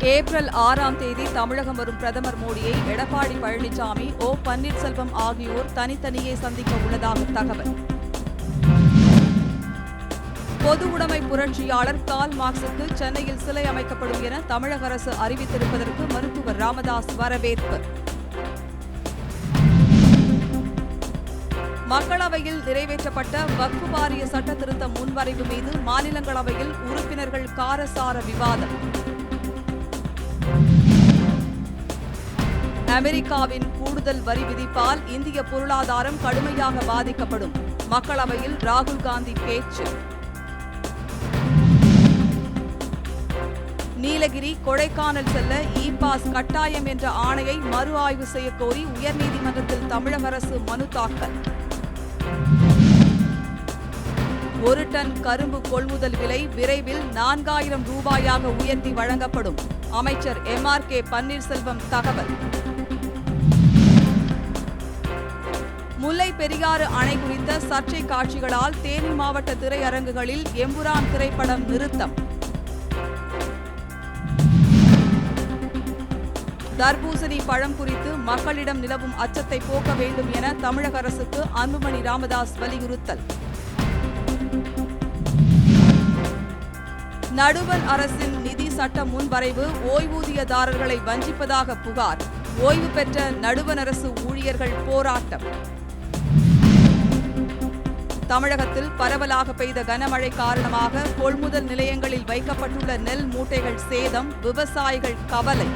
April ஆறாம் தேதி தமிழகம் வரும் பிரதமர் மோடியை எடப்பாடி பழனிசாமி ஓ பன்னீர்செல்வம் ஆகியோர் தனித்தனியே சந்திக்க உள்ளதாக தகவல். பொது உடைமை புரட்சியாளர் கால் மார்க்சுக்கு சென்னையில் சிலை அமைக்கப்படும் என தமிழக அரசு அறிவித்திருப்பதற்கு மருத்துவர் ராமதாஸ் வரவேற்பு. மக்களவையில் நிறைவேற்றப்பட்ட வக்கு வாரிய சட்ட திருத்த முன்வரைவு மீது மாநிலங்களவையில் உறுப்பினர்கள் காரசார விவாதம். அமெரிக்காவின் கூடுதல் வரி விதிப்பால் இந்திய பொருளாதாரம் கடுமையாக பாதிக்கப்படும். மக்களவையில் ராகுல் காந்தி பேச்சு. நீலகிரி கொடைக்கானல் செல்ல இ பாஸ் கட்டாயம் என்ற ஆணையை மறு ஆய்வு செய்யக்கோரி உயர்நீதிமன்றத்தில் தமிழக அரசு மனு தாக்கல். ஒரு டன் கரும்பு கொள்முதல் விலை விரைவில் நான்காயிரம் ரூபாயாக உயர்த்தி வழங்கப்படும். அமைச்சர் எம். ஆர். கே. பன்னீர்செல்வம் தகவல். பெரியாறு அணை குறித்த சர்ச்சை காட்சிகளால் தேனி மாவட்ட திரையரங்குகளில் எம்புரான் திரைப்படம் நிறுத்தம். தர்பூசணி பழம் குறித்து மக்களிடம் நிலவும் அச்சத்தை போக்க வேண்டும் என தமிழக அரசுக்கு அன்புமணி ராமதாஸ் வலியுறுத்தல். நடுவண் அரசின் நிதி சட்ட முன்வரைவு ஓய்வூதியதாரர்களை வஞ்சிப்பதாக புகார். ஓய்வு பெற்ற நடுவன் அரசு ஊழியர்கள் போராட்டம். தமிழகத்தில் பரவலாக பெய்த கனமழை காரணமாக கொள்முதல் நிலையங்களில் வைக்கப்பட்டுள்ள நெல் மூட்டைகள் சேதம் விவசாயிகள் கவலை.